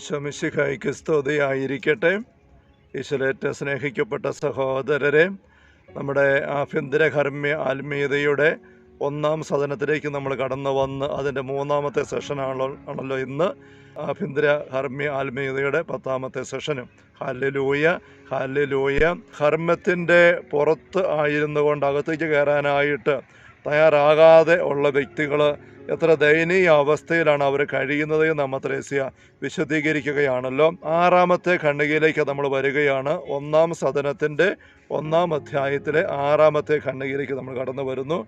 ഈശോമിശിഹായിക്ക് സ്തുതിയായിരിക്കട്ടെ ഈശ്വരേറ്റ സ്നേഹിക്കപ്പെട്ട സഹോദരരെ നമ്മുടെ ആഭ്യന്തര കർമ്മ്യ ആത്മീയതയുടെ ഒന്നാം സദനത്തിലേക്ക് നമ്മൾ കടന്നു വന്ന് അതിന്റെ മൂന്നാമത്തെ സെഷനാണല്ലോ ആണല്ലോ ഇന്ന്. ആഭ്യന്തര ഹർമ്മ്യ ആത്മീയതയുടെ പത്താമത്തെ സെഷനും. Hallelujah hallelujah. കർമ്മത്തിന്റെ പുറത്ത് ആയിരുന്നു കൊണ്ട് അകത്തേക്ക് കയറാനായിട്ട് തയ്യാറാകാതെ ഉള്ള വ്യക്തികൾ എത്ര ദയനീയ അവസ്ഥയിലാണ് അവർ കഴിയുന്നത് എന്ന് അമ്മ ത്രേസ്യ വിശദീകരിക്കുകയാണല്ലോ. ആറാമത്തെ ഖണ്ഡികയിലേക്ക് നമ്മൾ വരികയാണ്. ഒന്നാം സദനത്തിന്റെ ഒന്നാം അധ്യായത്തിലെ ആറാമത്തെ ഖണ്ഡികയിലേക്ക് നമ്മൾ കടന്നു വരുന്നു.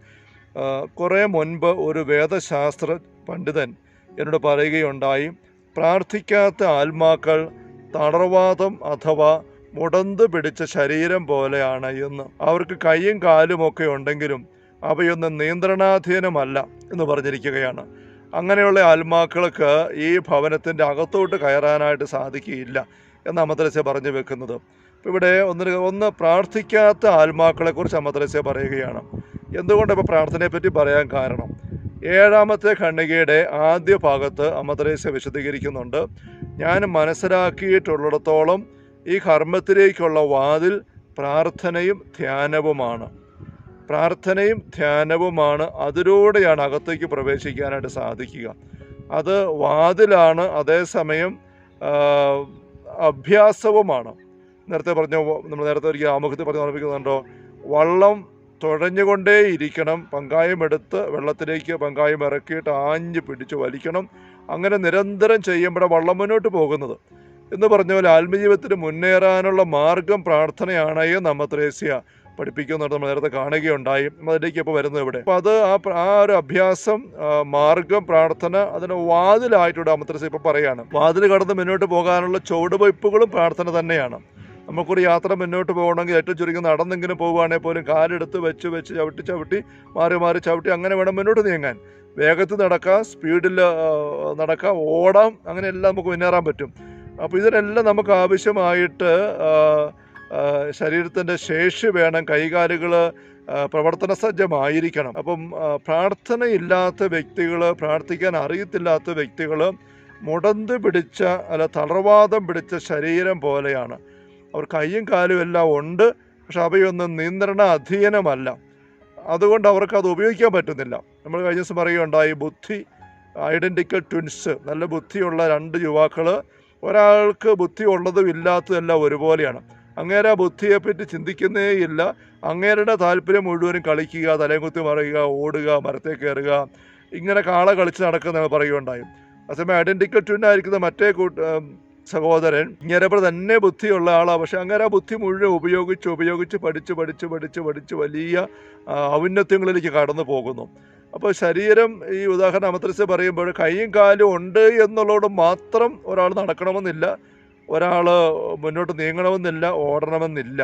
കുറേ മുൻപ് ഒരു വേദശാസ്ത്ര പണ്ഡിതൻ എന്നോട് പറയുകയുണ്ടായി പ്രാർത്ഥിക്കാത്ത ആത്മാക്കൾ തളർവാദം അഥവാ മുടന്ത് പിടിച്ച ശരീരം പോലെയാണ് എന്ന്. അവർക്ക് കൈയും കാലുമൊക്കെ ഉണ്ടെങ്കിലും അവയൊന്നും നിയന്ത്രണാധീനമല്ല എന്ന് പറഞ്ഞിരിക്കുകയാണ്. അങ്ങനെയുള്ള ആത്മാക്കൾക്ക് ഈ ഭവനത്തിന്റെ അകത്തോട്ട് കയറാനായിട്ട് സാധിക്കുകയില്ല എന്ന് അമദ്രസ്യ പറഞ്ഞു വെക്കുന്നത്. ഇവിടെ ഒന്ന് ഒന്ന് പ്രാർത്ഥിക്കാത്ത ആത്മാക്കളെക്കുറിച്ച് അമദ്രസ്യ പറയുകയാണ്. എന്തുകൊണ്ട് ഇപ്പോൾ പ്രാർത്ഥനയെപ്പറ്റി പറയാൻ കാരണം? ഏഴാമത്തെ ഖണ്ഡികയുടെ ആദ്യ ഭാഗത്ത് അമദ്രേസ്യ വിശദീകരിക്കുന്നുണ്ട്. ഞാൻ മനസ്സിലാക്കിയിട്ടുള്ളിടത്തോളം ഈ കർമ്മത്തിലേക്കുള്ള വാതിൽ പ്രാർത്ഥനയും ധ്യാനവുമാണ്. പ്രാർത്ഥനയും ധ്യാനവുമാണ് അതിലൂടെയാണ് അകത്തേക്ക് പ്രവേശിക്കാനായിട്ട് സാധിക്കുക. അത് വാതിലാണ് അതേസമയം അഭ്യാസവുമാണ്. നേരത്തെ പറഞ്ഞു നമ്മൾ നേരത്തെ ഒരിക്കൽ ആമുഖത്തിൽ പറഞ്ഞ് ഓർമ്മിക്കുന്നുണ്ടോ? വള്ളം തുഴഞ്ഞുകൊണ്ടേ ഇരിക്കണം പങ്കായം എടുത്ത് വെള്ളത്തിലേക്ക് പങ്കായം ഇറക്കിയിട്ട് ആഞ്ഞ് പിടിച്ച് വലിക്കണം. അങ്ങനെ നിരന്തരം ചെയ്യുമ്പോഴാണ് വള്ളം മുന്നോട്ട് പോകുന്നത്. എന്ന് പറഞ്ഞ പോലെ ആത്മജീവിതത്തിന് മുന്നേറാനുള്ള മാർഗം പ്രാർത്ഥനയാണ് നമ്മ ത്രേസ്യ പഠിപ്പിക്കുന്നുണ്ട് നമ്മൾ നേരത്തെ കാണുകയുണ്ടായി. അതിലേക്ക് ഇപ്പോൾ വരുന്നത് ഇവിടെ. അപ്പോൾ അത് ആ ആ ഒരു അഭ്യാസം മാർഗം പ്രാർത്ഥന അതിന് വാതിലായിട്ടുണ്ട് അമത്രസ് ഇപ്പോൾ പറയുകയാണ് വാതിൽ കടന്ന് മുന്നോട്ട് പോകാനുള്ള ചുവടുവയ്പ്പുകളും പ്രാർത്ഥന തന്നെയാണ്. നമുക്കൊരു യാത്ര മുന്നോട്ട് പോകണമെങ്കിൽ ഏറ്റവും ചുരുങ്ങി നടന്നെങ്കിലും പോകുകയാണെങ്കിൽ പോലും കാലെടുത്ത് വെച്ച് വെച്ച് ചവിട്ടി ചവിട്ടി മാറി മാറി ചവിട്ടി അങ്ങനെ വേണം മുന്നോട്ട് നീങ്ങാൻ. വേഗത്തിൽ നടക്കാം സ്പീഡിൽ നടക്കാം ഓടാം അങ്ങനെയെല്ലാം നമുക്ക് മുന്നേറാൻ പറ്റും. അപ്പോൾ ഇതിനെല്ലാം നമുക്ക് ആവശ്യമായിട്ട് ശരീരത്തിന്റെ ശേഷി വേണം കൈകാലുകൾ പ്രവർത്തന സജ്ജമായിരിക്കണം അപ്പം പ്രാർത്ഥനയില്ലാത്ത വ്യക്തികൾ പ്രാർത്ഥിക്കാൻ അറിയത്തില്ലാത്ത വ്യക്തികൾ മുടന്ത് പിടിച്ച അല്ല തളർവാദം പിടിച്ച ശരീരം പോലെയാണ്. അവർ കൈയും കാലും എല്ലാം ഉണ്ട് പക്ഷെ അവയൊന്നും നിയന്ത്രണ അധീനമല്ല. അതുകൊണ്ട് അവർക്ക് അത് ഉപയോഗിക്കാൻ പറ്റുന്നില്ല. നമ്മൾ കഴിഞ്ഞ ദിവസം പറയുകയുണ്ടായി ബുദ്ധി ഐഡന്റിക്കൽ ട്വിൻസ് നല്ല ബുദ്ധിയുള്ള രണ്ട് യുവാക്കൾ ഒരാൾക്ക് ബുദ്ധി ഉള്ളതും ഇല്ലാത്തതും എല്ലാം ഒരുപോലെയാണ്. അങ്ങേരെ ബുദ്ധിയെപ്പറ്റി ചിന്തിക്കുന്നേയില്ല അങ്ങേരുടെ താല്പര്യം മുഴുവനും കളിക്കുക തലയും മറിയുക ഓടുക മരത്തെ കയറുക ഇങ്ങനെ കാള കളിച്ച് നടക്കുന്ന പറയുകയുണ്ടായി. അതേസമയം ഐഡന്റിക്കൽ ട്വിന്നായിരിക്കുന്ന മറ്റേ കൂട്ട സഹോദരൻ ഇങ്ങേരപ്പോൾ തന്നെ ബുദ്ധിയുള്ള ആളാണ് പക്ഷെ അങ്ങനെ ആ ബുദ്ധി മുഴുവൻ ഉപയോഗിച്ച് ഉപയോഗിച്ച് പഠിച്ച് പഠിച്ച് പഠിച്ച് പഠിച്ച് വലിയ ഔന്നത്യങ്ങളിലേക്ക് കടന്നു പോകുന്നു. അപ്പോൾ ശരീരം ഈ ഉദാഹരണം അമത്രസ് പറയുമ്പോൾ കൈയും കാലും ഉണ്ട് എന്നുള്ളതോട് മാത്രം ഒരാൾ നടക്കണമെന്നില്ല. ഒരാൾ മുന്നോട്ട് നീങ്ങണമെന്നില്ല ഓടണമെന്നില്ല.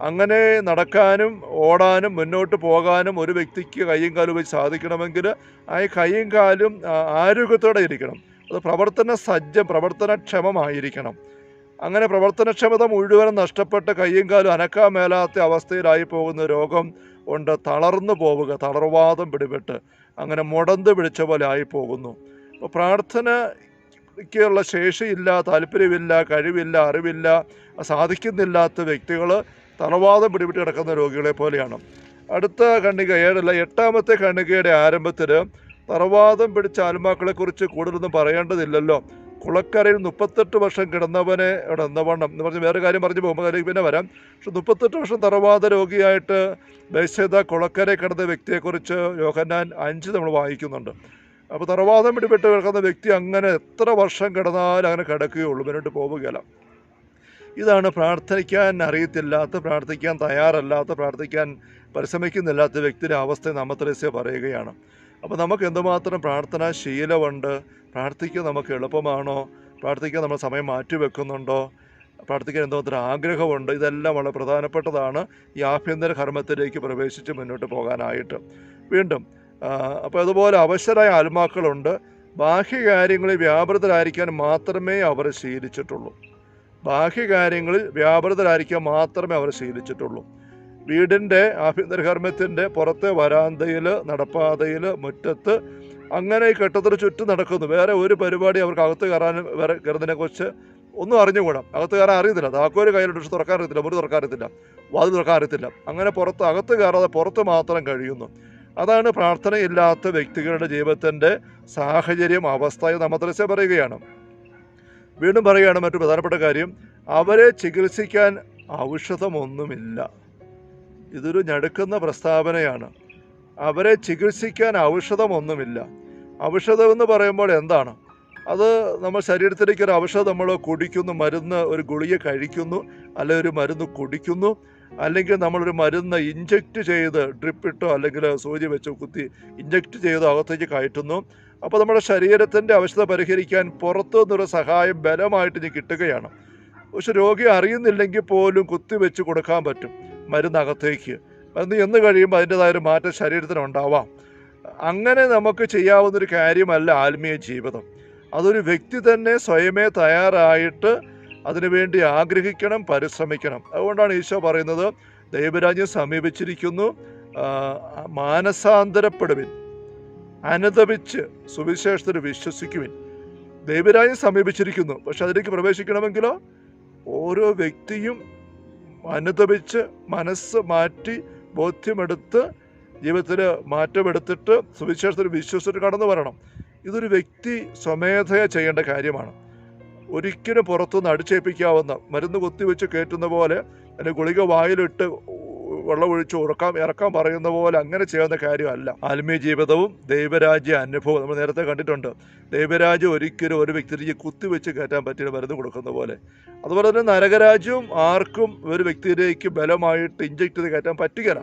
അങ്ങനെ നടക്കാനും ഓടാനും മുന്നോട്ട് പോകാനും ഒരു വ്യക്തിക്ക് കൈയും കാലും വെച്ച് സാധിക്കണമെങ്കിൽ ആ കൈയും കാലും ആരോഗ്യത്തോടെ ഇരിക്കണം. അത് പ്രവർത്തന സജ്ജം പ്രവർത്തനക്ഷമമായിരിക്കണം. അങ്ങനെ പ്രവർത്തനക്ഷമത മുഴുവനും നഷ്ടപ്പെട്ട് കയ്യും കാലും അനക്കാൻ മേലാത്ത അവസ്ഥയിലായി പോകുന്ന രോഗം ഉണ്ട് തളർന്നു പോവുക തളർവാദം പിടിപെട്ട് അങ്ങനെ മുടന്ത് പിടിച്ച പോലെ ആയി പോകുന്നു അപ്പോൾ പ്രാർത്ഥനയ്ക്കുള്ള ശേഷിയില്ല താല്പര്യമില്ല കഴിവില്ല അറിവില്ല സാധിക്കുന്നില്ലാത്ത വ്യക്തികൾ തറവാദം പിടിപെട്ട് കിടക്കുന്ന രോഗികളെ പോലെയാണ്. അടുത്ത കണ്ണിക ഏഴല്ല എട്ടാമത്തെ കണ്ണികയുടെ ആരംഭത്തിൽ തറവാദം പിടിച്ച ആത്മാക്കളെക്കുറിച്ച് കൂടുതലൊന്നും പറയേണ്ടതില്ലല്ലോ. കുളക്കരയിൽ മുപ്പത്തെട്ട് വർഷം കിടന്നവനെ കിടന്നവണ്ണം എന്ന് പറഞ്ഞ് വേറെ കാര്യം പറഞ്ഞ് പോകുമ്പോൾ അതിലേക്ക് പിന്നെ വരാം. പക്ഷെ മുപ്പത്തെട്ട് വർഷം തറവാദ രോഗിയായിട്ട് ബൈസേത കുളക്കര കിടന്ന വ്യക്തിയെക്കുറിച്ച് യോഹന്നാൻ അഞ്ച് നമ്മൾ വായിക്കുന്നുണ്ട്. അപ്പോൾ തറവാദം പിടിപെട്ട് കിടക്കുന്ന വ്യക്തി അങ്ങനെ എത്ര വർഷം കിടന്നാലും അങ്ങനെ കിടക്കുകയുള്ളൂ മുന്നോട്ട് പോവുകയില്ല. ഇതാണ് പ്രാർത്ഥിക്കാൻ അറിയത്തില്ലാത്ത പ്രാർത്ഥിക്കാൻ തയ്യാറല്ലാത്ത പ്രാർത്ഥിക്കാൻ പരിശ്രമിക്കുന്നില്ലാത്ത വ്യക്തിയുടെ അവസ്ഥ നമ്മത്രേസ്യ പറയുകയാണ്. അപ്പോൾ നമുക്ക് എന്തുമാത്രം പ്രാർത്ഥനാ ശീലമുണ്ട്? പ്രാർത്ഥിക്കാൻ നമുക്ക് എളുപ്പമാണോ? പ്രാർത്ഥിക്കാൻ നമ്മൾ സമയം മാറ്റിവെക്കുന്നുണ്ടോ പ്രാർത്ഥിക്കാൻ എന്തുമാത്രം ആഗ്രഹമുണ്ട്? ഇതെല്ലാം വളരെ പ്രധാനപ്പെട്ടതാണ് ഈ ആഭ്യന്തര കർമ്മത്തിലേക്ക് പ്രവേശിച്ച് മുന്നോട്ട് പോകാനായിട്ട്. വീണ്ടും അപ്പോൾ അതുപോലെ അവശരായ ആത്മാക്കളുണ്ട്. ബാഹ്യകാര്യങ്ങളിൽ വ്യാപൃതരായിരിക്കാൻ മാത്രമേ അവർ ശീലിച്ചിട്ടുള്ളൂ. ബാഹ്യകാര്യങ്ങളിൽ വ്യാപൃതരായിരിക്കാൻ മാത്രമേ അവർ ശീലിച്ചിട്ടുള്ളൂ. വീടിന്റെ ആഭ്യന്തരകർമ്മത്തിന്റെ പുറത്തെ വരാന്തയിൽ നടപ്പാതയിൽ മുറ്റത്ത് അങ്ങനെ കെട്ടത്തിന് ചുറ്റും നടക്കുന്നു. വേറെ ഒരു പരിപാടി അവർക്ക് അകത്ത് കയറാൻ വേറെ കയറുന്നതിനെക്കുറിച്ച് ഒന്നും അറിഞ്ഞുകൂടാ. അകത്ത് കയറാൻ അറിയത്തില്ല. താക്കോൽ കയ്യിലുണ്ട് തുറക്കാൻ അറിയത്തില്ല. മുറി തുറക്കാൻ അറിയത്തില്ല. വാതിൽ തുറക്കാൻ അറിയത്തില്ല. അങ്ങനെ പുറത്ത് അകത്ത് കയറാതെ പുറത്ത് മാത്രം കഴിയുന്നു. അതാണ് പ്രാർത്ഥനയില്ലാത്ത വ്യക്തികളുടെ ജീവിതത്തിന്റെ സാഹചര്യം അവസ്ഥ എന്ന് അമദ്രസ പറയുകയാണ്. വീണ്ടും പറയുകയാണ് മറ്റു പ്രധാനപ്പെട്ട കാര്യം അവരെ ചികിത്സിക്കാൻ ഔഷധമൊന്നുമില്ല. ഇതൊരു ഞടുക്കുന്ന പ്രസ്താവനയാണ്. അവരെ ചികിത്സിക്കാൻ ഔഷധമൊന്നുമില്ല. ഔഷധം എന്ന് പറയുമ്പോൾ എന്താണ്? അത് നമ്മൾ ശരീരത്തിലേക്ക് ഒരു ഔഷധം നമ്മൾ കുടിക്കുന്നു മരുന്ന് ഒരു ഗുളിക കഴിക്കുന്നു അല്ലെങ്കിൽ ഒരു മരുന്ന് കുടിക്കുന്നു അല്ലെങ്കിൽ നമ്മളൊരു മരുന്ന് ഇഞ്ചക്റ്റ് ചെയ്ത് ഡ്രിപ്പിട്ടോ അല്ലെങ്കിൽ സൂചി വെച്ച് കുത്തി ഇഞ്ചക്റ്റ് ചെയ്ത് അകത്തേക്ക് കയറ്റുന്നു. അപ്പോൾ നമ്മുടെ ശരീരത്തിന്റെ അവശത പരിഹരിക്കാൻ പുറത്തു നിന്നൊരു സഹായം ബലമായിട്ട് ഇനി കിട്ടുകയാണ്. പക്ഷെ രോഗി അറിയുന്നില്ലെങ്കിൽ പോലും കുത്തി വെച്ച് കൊടുക്കാൻ പറ്റും മരുന്നകത്തേക്ക്. മരുന്ന് എന്ന് കഴിയുമ്പോൾ അതിന്റെതായ ഒരു മാറ്റം ശരീരത്തിനുണ്ടാവാം. അങ്ങനെ നമുക്ക് ചെയ്യാവുന്നൊരു കാര്യമല്ല ആത്മീയ ജീവിതം. അതൊരു വ്യക്തി തന്നെ സ്വയമേ തയ്യാറായിട്ട് അതിനുവേണ്ടി ആഗ്രഹിക്കണം പരിശ്രമിക്കണം. അതുകൊണ്ടാണ് ഈശോ പറയുന്നത് ദൈവരാജ്യം സമീപിച്ചിരിക്കുന്നു മാനസാന്തരപ്പെടുവിൻ അനുദപിച്ച് സുവിശേഷത്തിൽ വിശ്വസിക്കുവിൻ. ദൈവരാജ്യം സമീപിച്ചിരിക്കുന്നു പക്ഷെ അതിലേക്ക് പ്രവേശിക്കണമെങ്കിലോ ഓരോ വ്യക്തിയും അനുദപിച്ച് മനസ്സ് മാറ്റി ബോധ്യമെടുത്ത് ജീവിതത്തിൽ മാറ്റമെടുത്തിട്ട് സുവിശേഷത്തിൽ വിശ്വസിച്ചിട്ട് കടന്നു വരണം. ഇതൊരു വ്യക്തി സ്വമേധയ ചെയ്യേണ്ട കാര്യമാണ്. ഒരിക്കലും പുറത്തുനിന്ന് അടിച്ചേൽപ്പിക്കാവുന്ന മരുന്ന് കുത്തിവെച്ച് കയറ്റുന്ന പോലെ അതിന്റെ ഗുളിക വായിലിട്ട് വെള്ളമൊഴിച്ച് ഉറക്കാൻ ഇറക്കാൻ പറയുന്ന പോലെ അങ്ങനെ ചെയ്യുന്ന കാര്യമല്ല. ആത്മീയ ജീവിതവും ദൈവരാജ്യ അനുഭവം നമ്മൾ നേരത്തെ കണ്ടിട്ടുണ്ട്. ദൈവരാജ്യം ഒരിക്കലും ഒരു വ്യക്തിക്ക് കുത്തിവെച്ച് കയറ്റാൻ പറ്റിയ മരുന്ന് കൊടുക്കുന്ന പോലെ. അതുപോലെ തന്നെ നരകരാജ്യവും ആർക്കും ഒരു വ്യക്തിയിലേക്ക് ബലമായിട്ട് ഇഞ്ചക്ട് ചെയ്ത് കയറ്റാൻ പറ്റുകയില്ല.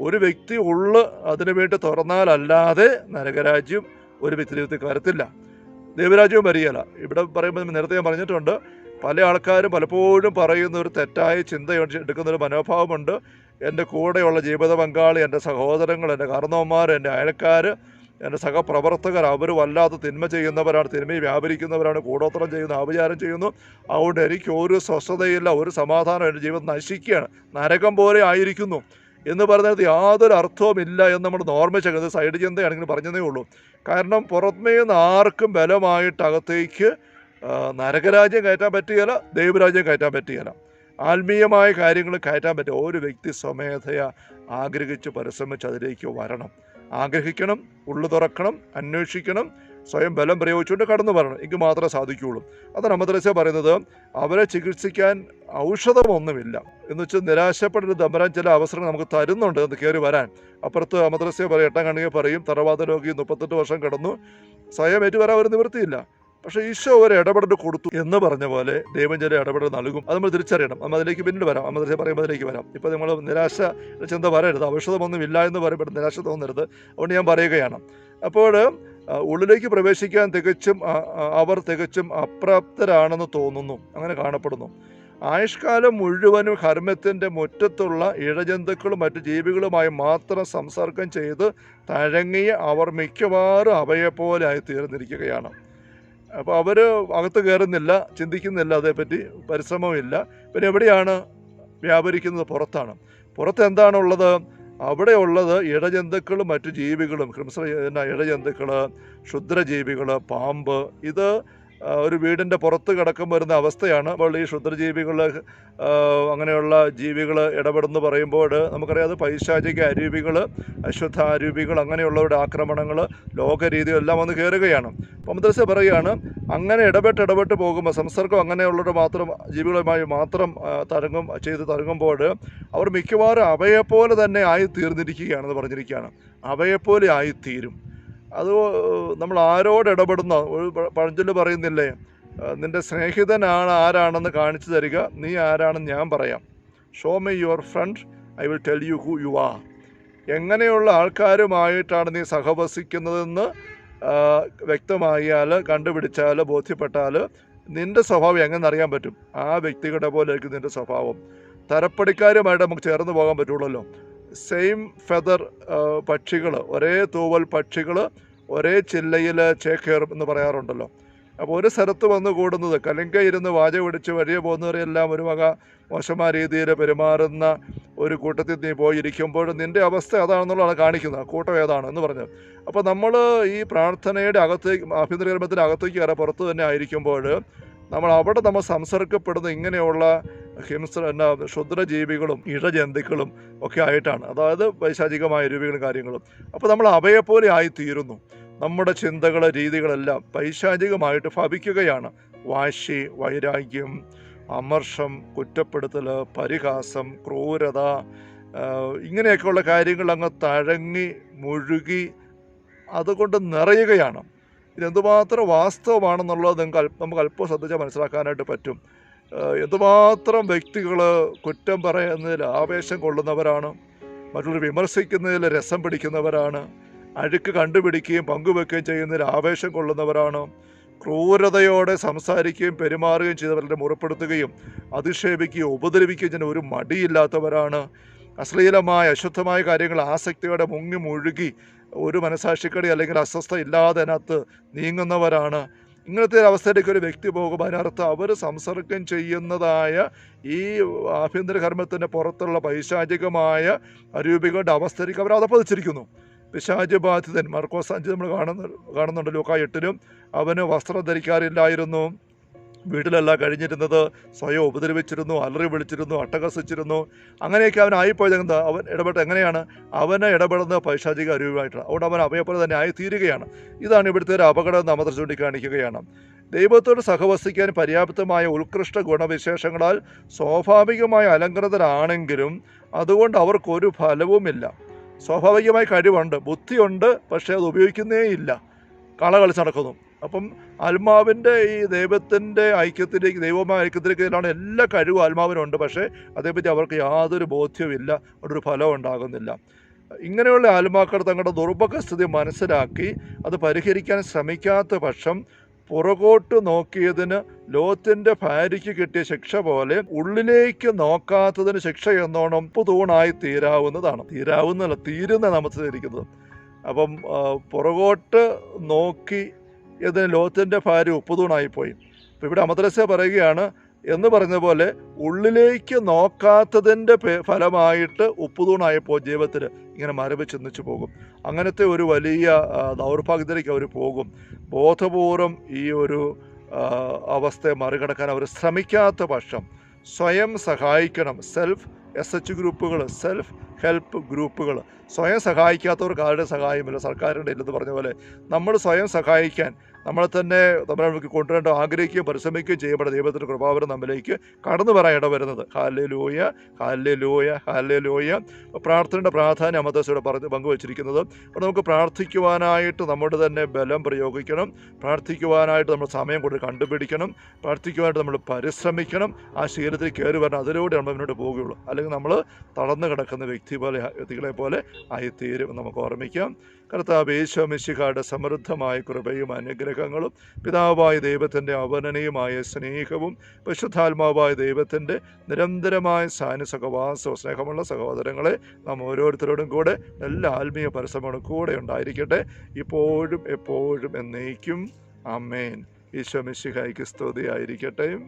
ഒരു വ്യക്തി ഉള്ളു അതിനു വേണ്ടി തുറന്നാലല്ലാതെ നരകരാജ്യം ഒരു വ്യക്തി ജീവിതത്തിൽ വരത്തില്ല ദൈവരാജ്യവും വരികയില്ല. ഇവിടെ പറയുമ്പോൾ നേരത്തെ ഞാൻ പറഞ്ഞിട്ടുണ്ട് പല ആൾക്കാരും പലപ്പോഴും പറയുന്ന ഒരു തെറ്റായ ചിന്ത എടുക്കുന്ന ഒരു മനോഭാവമുണ്ട്. എന്റെ കൂടെയുള്ള ജീവിത പങ്കാളി എന്റെ സഹോദരങ്ങൾ എന്റെ കാരണവന്മാർ എന്റെ അയൽക്കാർ എന്റെ സഹപ്രവർത്തകർ അവർ വല്ലാത്ത തിന്മ ചെയ്യുന്നവരാണ് തിന്മയിൽ വ്യാപരിക്കുന്നവരാണ് കൂടോത്രം ചെയ്യുന്നു ആഭിചാരം ചെയ്യുന്നു. അതുകൊണ്ട് എനിക്ക് ഒരു സ്വസ്ഥതയില്ല ഒരു സമാധാനം എന്റെ ജീവിതം നശിക്കുകയാണ്. നരകം പോലെ ആയിരിക്കുന്നു. എന്ന് പറയുന്നത് യാതൊരു അർത്ഥവുമില്ല എന്ന് നമ്മൾ ഓർമ്മിച്ചത് സൈഡ് ചിന്തയാണെങ്കിൽ പറഞ്ഞതേ ഉള്ളൂ. കാരണം പുറമേ നിന്ന് ആർക്കും ബലമായിട്ട് അകത്തേക്ക് നരകരാജ്യം കയറ്റാൻ പറ്റുകയില്ല ദൈവരാജ്യം കയറ്റാൻ പറ്റുകയില്ല. ആത്മീയമായ കാര്യങ്ങൾ കയറ്റാൻ പറ്റും ഒരു വ്യക്തി സ്വമേധയ ആഗ്രഹിച്ച് പരിശ്രമിച്ച് അതിലേക്ക് വരണം. ആഗ്രഹിക്കണം ഉള്ളു തുറക്കണം അന്വേഷിക്കണം സ്വയം ബലം പ്രയോഗിച്ചുകൊണ്ട് കടന്നു വരണം. എങ്കിൽ മാത്രമേ സാധിക്കുകയുള്ളൂ. അതാണ് അമദ്രസ പറയുന്നത് അവരെ ചികിത്സിക്കാൻ ഔഷധമൊന്നുമില്ല. എന്ന് വെച്ചാൽ നിരാശപ്പെടരുത്. തമ്പരാൻ ചില അവസരങ്ങൾ നമുക്ക് തരുന്നുണ്ട് എന്ന് കയറി വരാൻ. അപ്പുറത്ത് അമദ്രസ പറയും എട്ടാം കണ്ണിയെ പറയും തറവാത രോഗി മുപ്പത്തെട്ട് വർഷം കടന്നു. സ്വയം ഏറ്റു വരാൻ ഒരു നിവൃത്തിയില്ല. പക്ഷേ ഈശോ ഒരു ഇടപെടൽ കൊടുത്തു എന്ന് പറഞ്ഞ പോലെ ദൈവം ചില ഇടപെടൽ നൽകും. അത് നമ്മൾ തിരിച്ചറിയണം. നമ്മൾ അതിലേക്ക് പിന്നീട് വരാം. അമദ്രസ പറയുമ്പോൾ അതിലേക്ക് വരാം. ഇപ്പോൾ നിങ്ങൾ നിരാശ ചിന്ത വരരുത്. ഔഷധമൊന്നും ഇല്ല എന്ന് പറയുമ്പോൾ നിരാശ തോന്നരുത്. അതുകൊണ്ട് ഞാൻ പറയുകയാണ്. അപ്പോൾ ഉള്ളിലേക്ക് പ്രവേശിക്കാൻ തികച്ചും അവർ തികച്ചും അപ്രാപ്തരാണെന്ന് തോന്നുന്നു. അങ്ങനെ കാണപ്പെടുന്നു. ആയുഷ്കാലം മുഴുവനും ഹർമ്മത്തിന്റെ മുറ്റത്തുള്ള ഇഴജന്തുക്കളും മറ്റു ജീവികളുമായി മാത്രം സംസർഗം ചെയ്ത് തഴങ്ങിയ അവർ മിക്കവാറും അവയെപ്പോലെ ആയി തീർന്നിരിക്കുകയാണ് അപ്പോൾ അവർ അകത്ത് കയറുന്നില്ല ചിന്തിക്കുന്നില്ല അതേപ്പറ്റി പരിശ്രമമില്ല പിന്നെ എവിടെയാണ് വ്യാപരിക്കുന്നത്? പുറത്താണ്. പുറത്ത് എന്താണുള്ളത്? അവിടെ ഉള്ളത് ഇഴജന്തുക്കളും മറ്റു ജീവികളും ക്രിംസ ഇഴജന്തുക്കൾ ക്ഷുദ്രജീവികൾ പാമ്പ് ഇത് ഒരു വീടിന്റെ പുറത്ത് കിടക്കും വരുന്ന അവസ്ഥയാണ്. അപ്പോൾ ഈ ക്ഷുദ്രജീവികൾ അങ്ങനെയുള്ള ജീവികൾ ഇടപെടുന്നു പറയുമ്പോൾ നമുക്കറിയാം അത് പൈശാചിക അരൂപികൾ അശ്വത്ഥ അരൂപികൾ അങ്ങനെയുള്ളവരുടെ ആക്രമണങ്ങൾ ലോകരീതിയെല്ലാം വന്ന് കയറുകയാണ് അപ്പോൾ മദ്രസ പറയുകയാണ് അങ്ങനെ ഇടപെട്ട് ഇടപെട്ട് പോകുമ്പോൾ സംസർഗം അങ്ങനെയുള്ളവർ മാത്രം ജീവികളുമായി മാത്രം തരങ്ങും ചെയ്ത് തരങ്ങുമ്പോൾ അവർ മിക്കവാറും അവയെപ്പോലെ തന്നെ ആയി തീർന്നിരിക്കുകയാണെന്ന് പറഞ്ഞിരിക്കുകയാണ്. അവയെപ്പോലെ ആയിത്തീരും. അത് നമ്മൾ ആരോട് ഇടപെടുന്ന ഒരു പഴഞ്ചൊല്ല് പറയുന്നില്ലേ നിന്റെ സ്നേഹിതനാണ് ആരാണെന്ന് കാണിച്ചു തരിക നീ ആരാണെന്ന് ഞാൻ പറയാം. Show my your friend I will tell you who you are എങ്ങനെയുള്ള ആൾക്കാരുമായിട്ടാണ് നീ സഹവസിക്കുന്നതെന്ന് വ്യക്തമായാൽ കണ്ടുപിടിച്ചാൽ ബോധ്യപ്പെട്ടാൽ നിന്റെ സ്വഭാവം എങ്ങനെ അറിയാൻ പറ്റും. ആ വ്യക്തികളുടെ പോലെ ആയിരിക്കും നിന്റെ സ്വഭാവം. തരപ്പടിക്കാരുമായിട്ട് നമുക്ക് ചേർന്ന് പോകാൻ പറ്റുള്ളല്ലോ. സെയിം ഫെദർ പക്ഷികൾ ഒരേ തൂവൽ പക്ഷികൾ ഒരേ ചില്ലയിൽ ചേക്കേറും എന്ന് പറയാറുണ്ടല്ലോ. അപ്പോൾ ഒരു സ്ഥലത്ത് വന്ന് കൂടുന്നത് കലിങ്ക ഇരുന്ന് വാച പിടിച്ച് വഴിയെ പോകുന്നവരെല്ലാം ഒരു വക മോശമായ രീതിയിൽ പെരുമാറുന്ന ഒരു കൂട്ടത്തിൽ നീ പോയിരിക്കുമ്പോൾ നിന്റെ അവസ്ഥ അതാണെന്നുള്ളതാണ് കാണിക്കുന്നത്. കൂട്ടം ഏതാണ് എന്ന് പറഞ്ഞത് അപ്പോൾ നമ്മൾ ഈ പ്രാർത്ഥനയുടെ അകത്തേക്ക് ആഭ്യന്തര കർമ്മത്തിന്റെ അകത്തേക്ക് കയറാൻ പുറത്ത് തന്നെ ആയിരിക്കുമ്പോൾ നമ്മൾ അവിടെ നമ്മൾ സംസർഗപ്പെടുന്ന ഇങ്ങനെയുള്ള ഹിംസ എന്നാ ക്ഷുദ്രജീവികളും ഇഴജന്തുക്കളും ഒക്കെ ആയിട്ടാണ്. അതായത് പൈശാചികമായ രൂപികളും കാര്യങ്ങളും. അപ്പോൾ നമ്മൾ അവയെപ്പോലെ പോലെ ആയിത്തീരുന്നു. നമ്മുടെ ചിന്തകൾ രീതികളെല്ലാം പൈശാചികമായിട്ട് ഭവിക്കുകയാണ്. വാശി വൈരാഗ്യം അമർഷം കുറ്റപ്പെടുത്തൽ പരിഹാസം ക്രൂരത ഇങ്ങനെയൊക്കെയുള്ള കാര്യങ്ങൾ അങ്ങ് തഴങ്ങി മുഴുകി അതുകൊണ്ട് നിറയുകയാണ്. ഇതെന്തുമാത്രം വാസ്തവമാണെന്നുള്ളത് നിങ്ങൾക്ക് നമുക്ക് അല്പം ശ്രദ്ധിച്ചാൽ മനസ്സിലാക്കാനായിട്ട് പറ്റും. എന്തുമാത്രം വ്യക്തികൾ കുറ്റം പറയുന്നതിൽ ആവേശം കൊള്ളുന്നവരാണ് മറ്റുള്ളവർ വിമർശിക്കുന്നതിൽ രസം പിടിക്കുന്നവരാണ് അഴുക്ക് കണ്ടുപിടിക്കുകയും പങ്കുവെക്കുകയും ചെയ്യുന്നതിൽ ആവേശം കൊള്ളുന്നവരാണ് ക്രൂരതയോടെ സംസാരിക്കുകയും പെരുമാറുകയും ചെയ്തവരുടെ മുറപ്പെടുത്തുകയും അധിക്ഷേപിക്കുകയും ഉപദ്രവിക്കുകയും ചെയ്യുന്ന ഒരു മടിയില്ലാത്തവരാണ്. അശ്ലീലമായ അശുദ്ധമായ കാര്യങ്ങൾ ആസക്തിയോടെ മുങ്ങി മുഴുകി ഒരു മനസാക്ഷിക്കടി അല്ലെങ്കിൽ അസ്വസ്ഥ ഇല്ലാതെ അതിനകത്ത് നീങ്ങുന്നവരാണ്. ഇങ്ങനത്തെ ഒരു അവസ്ഥയിലേക്ക് ഒരു വ്യക്തി പോകുമ്പോൾ അതിനർത്ഥം അവർ സംസർഗം ചെയ്യുന്നതായ ഈ ആഭ്യന്തര കർമ്മത്തിന്റെ പുറത്തുള്ള പൈശാചികമായ അരൂപികളുടെ അവസ്ഥയിലേക്ക് അവർ അതപ്പതിച്ചിരിക്കുന്നു പിശാജ് ബാധിതൻ മർക്കോസ് അഞ്ച് നമ്മൾ കാണുന്നു കാണുന്നുണ്ട് ലൂക്ക എട്ടിലും അവന് വസ്ത്രം ധരിക്കാറില്ലായിരുന്നു. വീട്ടിലല്ല കഴിഞ്ഞിരുന്നത് സ്വയം ഉപദ്രവിച്ചിരുന്നു അലറി വിളിച്ചിരുന്നു അട്ടഹസിച്ചിരുന്നു. അങ്ങനെയൊക്കെ അവനായിപ്പോയത് എന്താ? അവൻ ഇടപെട്ട് എങ്ങനെയാണ്? അവനെ ഇടപെടുന്ന പൈശാചിക അരൂപമായിട്ടാണ് അതുകൊണ്ട് അവൻ അവയെപ്പോലെ തന്നെ ആയി തീരുകയാണ് ഇതാണ് ഇവിടുത്തെ ഒരു അപകടം നമ്മൾ ചൂണ്ടിക്കാണിക്കുകയാണ്. ദൈവത്തോട് സഹവസിക്കാൻ പര്യാപ്തമായ ഉത്കൃഷ്ട ഗുണവിശേഷങ്ങളാൽ സ്വാഭാവികമായ അലങ്കൃതരാണെങ്കിലും അതുകൊണ്ട് അവർക്കൊരു ഫലവുമില്ല. സ്വാഭാവികമായ കഴിവുണ്ട് ബുദ്ധിയുണ്ട് പക്ഷേ അത് ഉപയോഗിക്കുന്നേ ഇല്ല കള കളിച്ച് നടക്കുന്നു. അപ്പം ആത്മാവിന്റെ ഈ ദൈവത്തിന്റെ ഐക്യത്തിലേക്ക് ദൈവമായ ഐക്യത്തിലേക്ക് ഇതിലാണ് എല്ലാ കഴിവും ആത്മാവിനുണ്ട്. പക്ഷേ അതേപ്പറ്റി അവർക്ക് യാതൊരു ബോധ്യവുമില്ല ഒരു ഫലം ഉണ്ടാകുന്നില്ല. ഇങ്ങനെയുള്ള ആത്മാക്കൾ തങ്ങളുടെ ദുർഭഗസ്ഥിതി മനസ്സിലാക്കി അത് പരിഹരിക്കാൻ ശ്രമിക്കാത്ത പക്ഷം പുറകോട്ട് നോക്കിയതിന് ലോത്തിന്റെ ഭാര്യയ്ക്ക് കിട്ടിയ ശിക്ഷ പോലെ ഉള്ളിലേക്ക് നോക്കാത്തതിന് ശിക്ഷ എന്നോണം തൂണായി തീരാവുന്നതാണ്. തീരാവുന്നതല്ല തീരുന്ന നമസ്കരിക്കുന്നത് അപ്പം പുറകോട്ട് നോക്കി ഇതിന് ലോത്തിന്റെ ഭാര്യ ഉപ്പുതൂണായിപ്പോയി അപ്പം ഇവിടെ അമദ്രസ പറയുകയാണ് എന്ന് പറഞ്ഞ പോലെ ഉള്ളിലേക്ക് നോക്കാത്തതിന്റെ ഫലമായിട്ട് ഉപ്പുതൂണായപ്പോൾ ജീവിതത്തിൽ ഇങ്ങനെ മരവ് ചിന്തിച്ചു പോകും. അങ്ങനത്തെ ഒരു വലിയ ദൗർഭാഗ്യത്തിലേക്ക് അവർ പോകും. ബോധപൂർവം ഈ ഒരു അവസ്ഥയെ മറികടക്കാൻ അവർ ശ്രമിക്കാത്ത പക്ഷം സ്വയം സഹായിക്കണം. സെൽഫ് എസ് എച്ച് ഗ്രൂപ്പുകൾ സെൽഫ് ഹെൽപ്പ് ഗ്രൂപ്പുകൾ. സ്വയം സഹായിക്കാത്തവർക്ക് ആരുടെ സഹായമില്ല സർക്കാരിന്റെ ഇല്ലെന്ന് പറഞ്ഞ പോലെ നമ്മൾ സ്വയം സഹായിക്കാൻ നമ്മളെ തന്നെ നമ്മളെ നമുക്ക് കൊണ്ടുവരേണ്ട ആഗ്രഹിക്കുകയും പരിശ്രമിക്കുകയും ചെയ്യപ്പെടുന്ന ദൈവത്തിന്റെ കൃപാവരം നമ്മിലേക്ക് കടന്നു വരാൻ ഇടവരുന്നത്. Hallelujah hallelujah hallelujah പ്രാർത്ഥനയുടെ പ്രാധാന്യം അമദസയുടെ പറഞ്ഞ് പങ്കുവച്ചിരിക്കുന്നത്. അപ്പോൾ നമുക്ക് പ്രാർത്ഥിക്കുവാനായിട്ട് നമ്മുടെ തന്നെ ബലം പ്രയോഗിക്കണം. പ്രാർത്ഥിക്കുവാനായിട്ട് നമ്മൾ സമയം കൊണ്ട് കണ്ടുപിടിക്കണം. പ്രാർത്ഥിക്കുവാനായിട്ട് നമ്മൾ പരിശ്രമിക്കണം. ആ ശീലത്തിൽ കയറി വരണം. അതിലൂടെ നമ്മൾ മുന്നോട്ട് പോവുകയുള്ളൂ അല്ലെങ്കിൽ നമ്മൾ തളർന്നു കിടക്കുന്ന വ്യക്തി. പോലെ വ്യക്തികളെ പോലെ ആയിത്തീരും നമുക്ക് ഓർമ്മിക്കാം. കർത്താവ് യേശോമിശിഖയുടെ സമൃദ്ധമായ കൃപയും അനുഗ്രഹങ്ങളും പിതാവായ ദൈവത്തിന്റെ അവനനയുമായ സ്നേഹവും പരിശുദ്ധാത്മാവായ ദൈവത്തിന്റെ നിരന്തരമായ സാന്യ സ്നേഹമുള്ള സഹോദരങ്ങളെ നാം ഓരോരുത്തരോടും കൂടെ നല്ല ആത്മീയ പരിശ്രമങ്ങളും കൂടെ ഉണ്ടായിരിക്കട്ടെ. ഇപ്പോഴും എപ്പോഴും എന്നേക്കും. അമ്മേൻ ഈശോ മിശിഹായിക്ക് സ്തുതിയായിരിക്കട്ടെ.